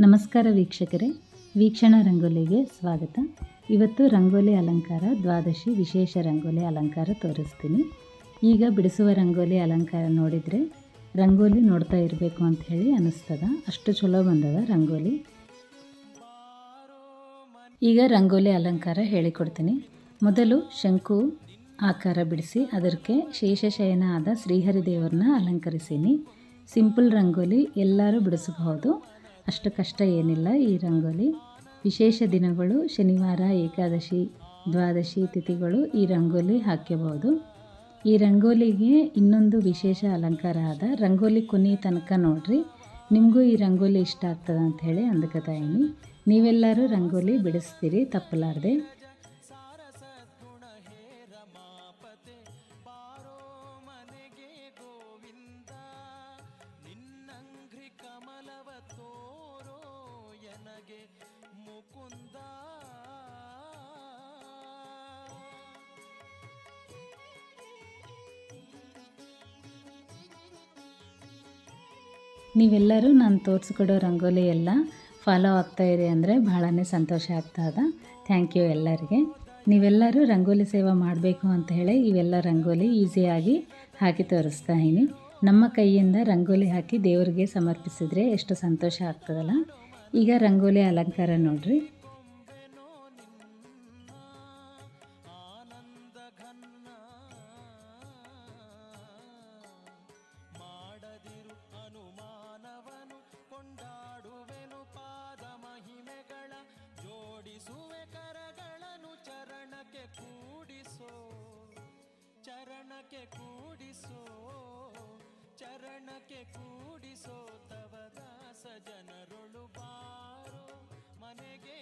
ನಮಸ್ಕಾರ ವೀಕ್ಷಕರೇ, ವೀಕ್ಷಣ ರಂಗೋಲಿಗೆ ಸ್ವಾಗತ. ಇವತ್ತು ರಂಗೋಲಿ ಅಲಂಕಾರ, ದ್ವಾದಶಿ ವಿಶೇಷ ರಂಗೋಲಿ ಅಲಂಕಾರ ತೋರಿಸ್ತೀನಿ. ಈಗ ಬಿಡಿಸುವ ರಂಗೋಲಿ ಅಲಂಕಾರ ನೋಡಿದರೆ ರಂಗೋಲಿ ನೋಡ್ತಾ ಇರಬೇಕು ಅಂತ ಹೇಳಿ ಅನ್ನಿಸ್ತದ ಅಷ್ಟು ಚಲೋ ಬಂದದ ರಂಗೋಲಿ. ಈಗ ರಂಗೋಲಿ ಅಲಂಕಾರ ಹೇಳಿಕೊಡ್ತೀನಿ. ಮೊದಲು ಶಂಕು ಆಕಾರ ಬಿಡಿಸಿ ಅದಕ್ಕೆ ಶೇಷಶಯನ ಆದ ಶ್ರೀಹರಿದೇವರನ್ನ ಅಲಂಕರಿಸೀನಿ. ಸಿಂಪಲ್ ರಂಗೋಲಿ ಎಲ್ಲರೂ ಬಿಡಿಸಬಹುದು. ಅಷ್ಟು ಕಷ್ಟ ಏನಿಲ್ಲ ಈ ರಂಗೋಲಿ. ವಿಶೇಷ ದಿನಗಳು ಶನಿವಾರ, ಏಕಾದಶಿ, ದ್ವಾದಶಿ ತಿಥಿಗಳು ಈ ರಂಗೋಲಿ ಹಾಕ್ಯಬಹುದು ಈ ರಂಗೋಲಿಗೆ ಇನ್ನೊಂದು ವಿಶೇಷ ಅಲಂಕಾರ ಆದ ರಂಗೋಲಿ ಕೊನೆ ತನಕ ನೋಡ್ರಿ. ನಿಮಗೂ ಈ ರಂಗೋಲಿ ಇಷ್ಟ ಆಗ್ತದ ಅಂತ ಹೇಳಿ ಅಂದ್ಕೊತಾಯಿನಿ ನೀವೆಲ್ಲರೂ ರಂಗೋಲಿ ಬಿಡಿಸ್ತೀರಿ, ತಪ್ಪಲಾರ್ದೆ. ನೀವೆಲ್ಲರೂ ನಾನು ತೋರಿಸ್ಕೊಡೋ ರಂಗೋಲಿ ಎಲ್ಲ ಫಾಲೋ ಆಗ್ತಾ ಇದೆ ಅಂದರೆ ಭಾಳನೇ ಸಂತೋಷ ಆಗ್ತದ ಥ್ಯಾಂಕ್ ಯು ಎಲ್ಲರಿಗೆ. ನೀವೆಲ್ಲರೂ ರಂಗೋಲಿ ಸೇವೆ ಮಾಡಬೇಕು ಅಂತ ಹೇಳಿ ಇವೆಲ್ಲ ರಂಗೋಲಿ ಈಸಿಯಾಗಿ ಹಾಕಿ ತೋರಿಸ್ತಾ ಇದ್ದೀನಿ. ನಮ್ಮ ಕೈಯಿಂದ ರಂಗೋಲಿ ಹಾಕಿ ದೇವರಿಗೆ ಸಮರ್ಪಿಸಿದರೆ ಎಷ್ಟು ಸಂತೋಷ ಆಗ್ತದಲ್ಲ? ಈಗ ರಂಗೋಲಿ ಅಲಂಕಾರ ನೋಡ್ರಿ. ಜನರೊಳು ಬಾರೋ ಮನೆಗೆ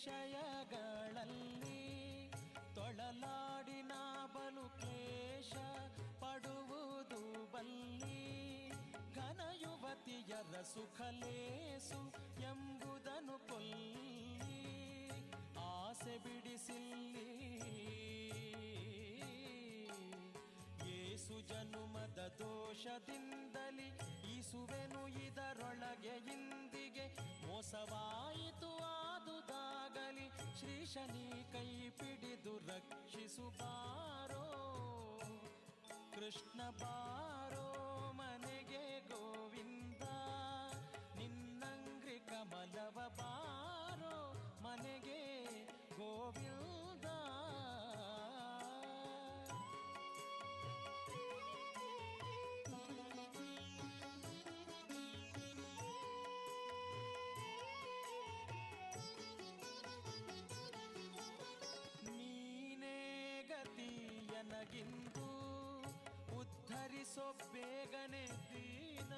ವಿಷಯಗಳಲ್ಲಿ ತೊಳಲಾಡಿನ ಬಲು ಕ್ಲೇಶ ಪಡುವುದು ಬಲ್ಲಿ ಘನ ಯುವತಿಯರ ಸುಖಲೇಸು ಎಂಬುದನ್ನು ಕೊಲ್ಲಿ ಆಸೆ ಬಿಡಿಸಿಲ್ಲಿ. ಏಸು ಜನುಮದ ದೋಷದಿಂದಲಿ ಈಸುವೆನು ಇದರೊಳಗೆ ಶನಿ ಕೈ ಪಿಡಿದು ರಕ್ಷಿಸು ಬಾರೋ ಕೃಷ್ಣ ಬಾರೋ ಮನೆಗೆ ಗೋವಿಂದ? ನಿನ್ನಂಗ್ರಿ ಕಮಲವ ಬಾರೋ ಮನೆಗೆ ಗೋವಿಂದ? ಗತಿಯನಗಿಂದು ಉದ್ಧರಿಸೋ ಬೇಗನೆ ದೀನ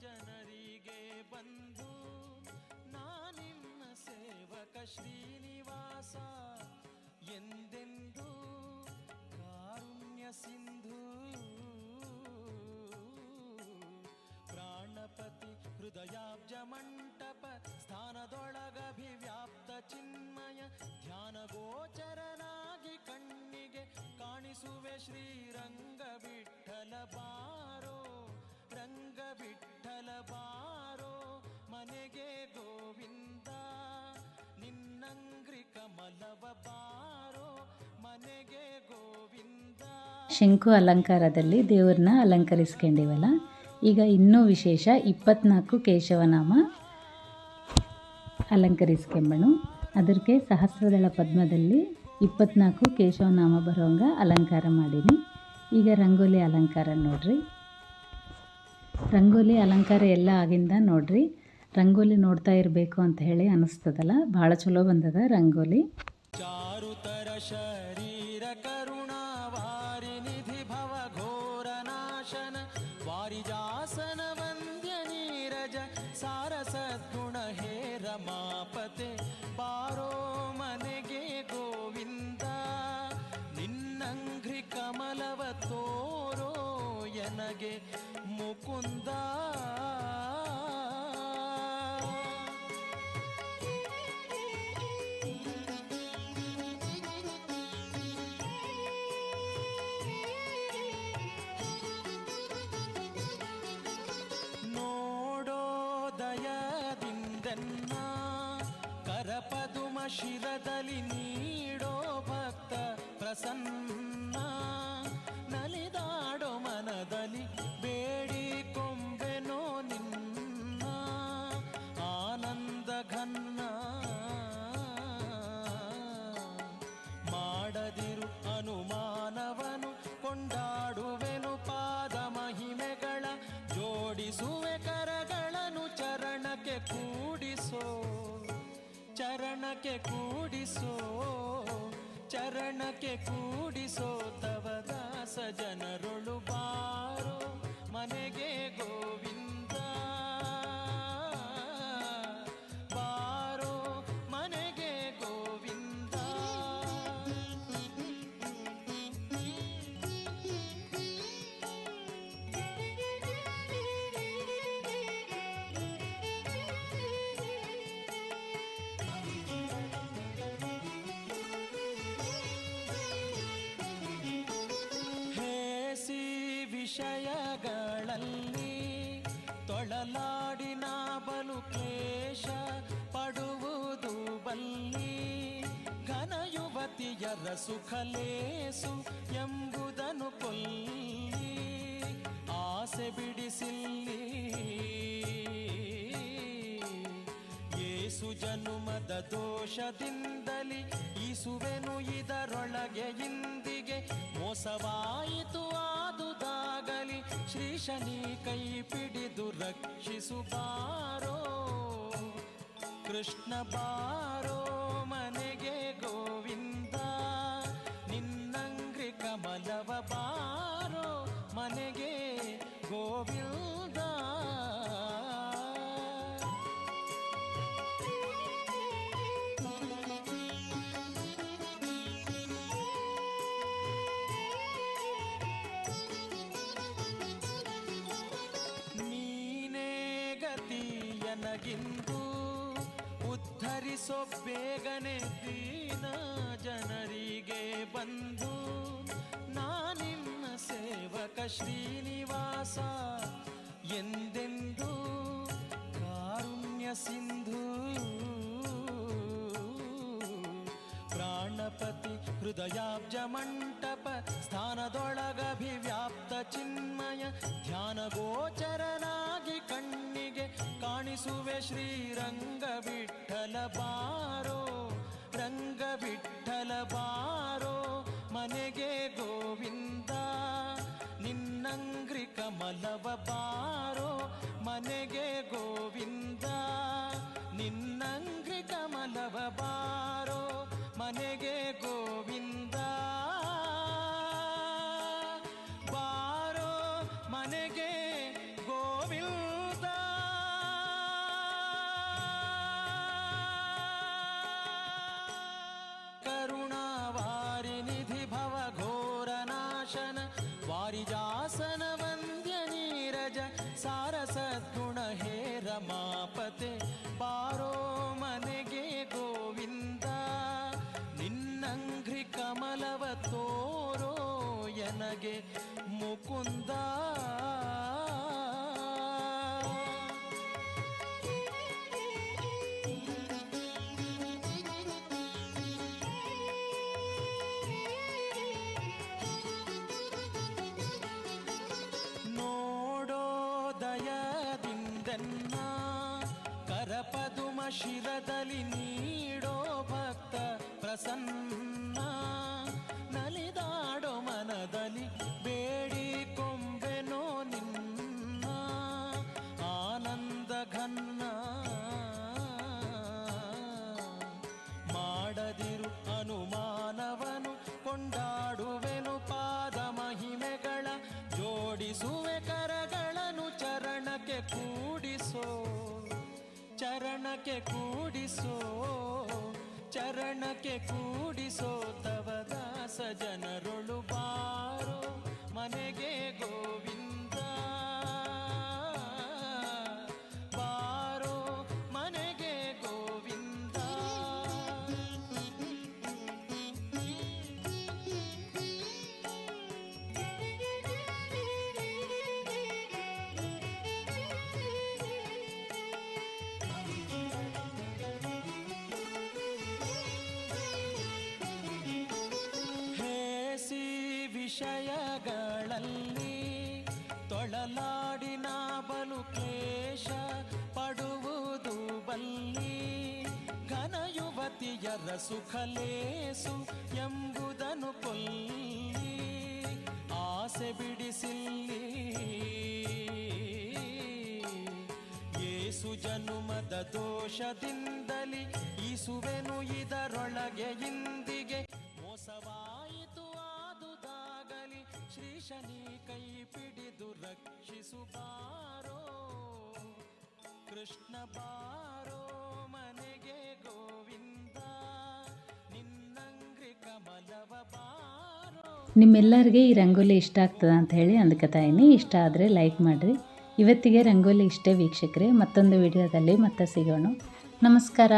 ಜನರಿಗೆ ಬಂದು ನಾನಿನ್ನ ಸೇವಕ ಶ್ರೀನಿವಾಸ ಎಂದೆಂದು ಕಾರುಣ್ಯ ಸಿಂಧು. ಪ್ರಾಣಪತಿ ಹೃದಯಾಬ್ಜ ಮಂಟಪ, ಸ್ಥಾನದೊಳಗಭಿವ್ಯಾಪ್ತ ಚಿನ್ಮಯ ಧ್ಯಾನ ಗೋಚರನಾಗಿ ಕಣ್ಣಿಗೆ ಕಾಣಿಸುವೆ ಶ್ರೀರಂಗ ವಿಠಲ ಬಾರೋ ರಂಗ ವಿಠಲ ಬಾರೋ, ಮನೆಗೆ ಗೋವಿಂದ, ನಿನ್ನಂಗ್ರಿ ಕಮಲವ ಬಾರೋ, ಮನೆಗೆ ಗೋವಿಂದ. ಶಂಕು ಅಲಂಕಾರದಲ್ಲಿ ದೇವ್ರನ್ನ ಅಲಂಕರಿಸ್ಕೊಂಡಿವಲ್ಲ, ಈಗ ಇನ್ನೂ ವಿಶೇಷ ಇಪ್ಪತ್ನಾಲ್ಕು ಕೇಶವನಾಮ ಅಲಂಕರಿಸ್ಕೊಂಬಣು ಅದಕ್ಕೆ ಸಹಸ್ರದಳ ಪದ್ಮದಲ್ಲಿ ಇಪ್ಪತ್ನಾಲ್ಕು ಕೇಶವನಾಮ ಬರೋಂಗ ಅಲಂಕಾರ ಮಾಡೀನಿ. ಈಗ ರಂಗೋಲಿ ಅಲಂಕಾರ ನೋಡ್ರಿ. ರಂಗೋಲಿ ಅಲಂಕಾರ ಎಲ್ಲ ಆಗಿಂದ ನೋಡ್ರಿ. ರಂಗೋಲಿ ನೋಡ್ತಾ ಇರಬೇಕು ಅಂತ ಹೇಳಿ ಅನ್ನಿಸ್ತದಲ್ಲ ಭಾಳ ಚಲೋ ಬಂದದ ರಂಗೋಲಿ. ಸಂಘ್ರಿ ಕಮಲವ ತೋರೋ ಎನಗೆ ಮುಕುಂದ. ಶಿರದಲ್ಲಿ ನೀಡೋ ಭಕ್ತ ಪ್ರಸನ್ನ ನಲಿದಾಡೋ ಮನದಲ್ಲಿ ಬೇಡಿ ಕೊಂಬೆನೋ ನಿನ್ನ ಆನಂದ ಘನ್ನ. ಮಾಡದಿರು ಅನುಮಾನವನು, ಕೊಂಡಾಡುವೆನು ಪಾದ ಮಹಿಮೆಗಳ, ಜೋಡಿಸುವೆ ಕರಗಳನ್ನು ಚರಣಕ್ಕೆ ಕೂಡಿಸೋ ಚರಣಕ್ಕೆ ಕೂಡಿಸೋ. ಚರಣಕ್ಕೆ ಕೂಡಿಸೋ ತವ ದಾಸ ಜನರೊಳು ಬಾರೋ ಮನೆಗೆ ಗೋವಿಂದ. ಯುವತಿಯರ ಸುಖಲೇಸು ಎಂಬುದನ್ನು ಕೊಲ್ಲಿ, ಆಸೆ ಬಿಡಿಸಿಲ್ಲಿ. ಏಸು ಜನುಮದ ದೋಷದಿಂದಲಿ ಈಸುವೆನು ಇದರೊಳಗೆ ಇಂದಿಗೆ. ಮೋಸವಾಯಿತು ಆದುದಾಗಲಿ ಶ್ರೀ ಶನಿ ಕೈ ಪಿಡಿದು ರಕ್ಷಿಸು ಬಾರೋ, ಕೃಷ್ಣ ಬಾರೋ. ಗತಿಯನಗಿಂದು ಉದ್ಧರಿಸೋ ಬೇಗನೆ ದೀನ ಜನರಿಗೆ ಬಂದು ನಾನಿನ್ನ ಸೇವಕ ಶ್ರೀನಿವಾಸ ಎಂದೆಂದು ಕಾರುಣ್ಯ ಸಿಂಧು ಹೃದಯಾಬ್ಜ ಮಂಟಪ ಸ್ಥಾನದೊಳಗಭಿವ್ಯಾಪ್ತ ಚಿನ್ಮಯ ಧ್ಯಾನ ಗೋಚರನಾಗಿ ಕಣ್ಣಿಗೆ ಕಾಣಿಸುವೆ ಶ್ರೀರಂಗ ವಿಠಲ ಬಾರೋ ರಂಗ ವಿಠಲ ಬಾರೋ, ಮನೆಗೆ ಗೋವಿಂದ ನಿನ್ನಂಗ್ರಿ ಕಮಲವ ಬಾರೋ, ಮನೆಗೆ ಗೋವಿಂದ. ನೀರಜ ಸಾರಸದ್ಗುಣ ಹೇ ರಮಾಪತೆ. ಬಾರೋ ಮನೆಗೆ ಗೋವಿಂದ ನಿನ್ನಂಗ್ರಿ ಕಮಲವ ತೋರೋ ಎನಗೆ ಮುಕುಂದ. ಶಿರದಲ್ಲಿ ನೀಡೋ ಭಕ್ತ ಪ್ರಸನ್ನ. ನಲಿದಾಡೋ ಮನದಲ್ಲಿ ಬೇಡಿ ಕೊಂಬೆನೋ ನಿನ್ನ ಆನಂದ ಘನ್ನ. ಮಾಡದಿರು ಅನುಮಾನವನು, ಕೊಂಡಾಡುವೆನು ಪಾದ ಮಹಿಮೆಗಳ, ಜೋಡಿಸುವೆ ಚರಣಕ್ಕೆ ವಿಷಯಗಳಲ್ಲಿ ತೊಳಲಾಡಿ ನಾ ಬಲು ಕ್ಲೇಶ ಪಡುವುದು ಬಲ್ಲಿ ಘನಯುವತಿಯರ ಸುಖಲೇಸು ಎಂಬುದನ್ನು ಕೊಲ್ಲಿ ಆಸೆ ಬಿಡಿಸಿಲ್ಲಿ. ಏಸು ಜನುಮದ ದೋಷದಿಂದಲಿ ಶ್ರೀಶನಿ ಕೈ ಪಿಡಿದು ರಕ್ಷಿಸು ಬಾರೋ ಕೃಷ್ಣ ಬಾರೋ ಮನೆಗೆ ಗೋವಿಂದ, ನಿನ್ನಂಗ್ರಿ ಕಮಲವ ಬಾರೋ? ನಿಮ್ಮೆಲ್ಲರಿಗೆ ಈ ರಂಗೋಲಿ ಇಷ್ಟ ಆಗ್ತದ ಅಂತ ಹೇಳಿ ಅಂದ್ಕೊತಾಯಿನಿ ಇಷ್ಟ ಆದರೆ ಲೈಕ್ ಮಾಡಿರಿ. ಇವತ್ತಿಗೆ ರಂಗೋಲಿ ಇಷ್ಟೇ ವೀಕ್ಷಕರೇ. ಮತ್ತೊಂದು ವಿಡಿಯೋದಲ್ಲಿ ಮತ್ತೆ ಸಿಗೋಣ. ನಮಸ್ಕಾರ.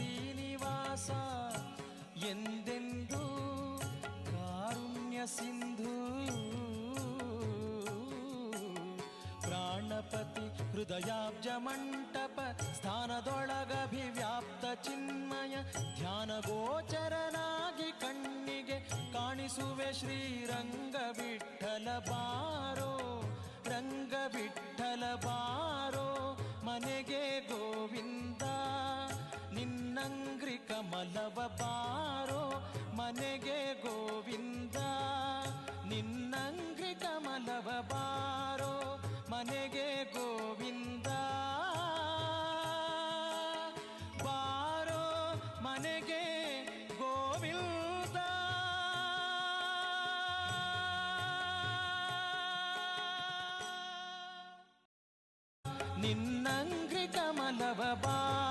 ಶ್ರೀನಿವಾಸ ಎಂದೆಂದು ಕಾರುಣ್ಯ ಸಿಂಧು. ಪ್ರಾಣಪತಿ ಹೃದಯಾಬ್ಜ ಮಂಟಪ ಸ್ಥಾನದೊಳಗಭಿವ್ಯಾಪ್ತ ಚಿನ್ಮಯ, ಧ್ಯಾನ ಗೋಚರನಾಗಿ ಕಣ್ಣಿಗೆ ಕಾಣಿಸುವೆ ಶ್ರೀರಂಗ ವಿಠಲ ಬಾರೋ ರಂಗ ವಿಠಲ ಬಾರೋ ನಿನ್ನಂಗ್ರಿ ಕಮಲವ ಬಾರೋ ಮನೆಗೆ ಗೋವಿಂದ ನಿನ್ನಂಗ್ರಿ ಕಮಲವ ಬಾರೋ ಮನೆಗೆ ಗೋವಿಂದ. ಬಾರೋ ಮನೆಗೆ ಗೋವಿಂದ. ನಿನ್ನಂಗ್ರಿ ಕಮಲವ ಬಾ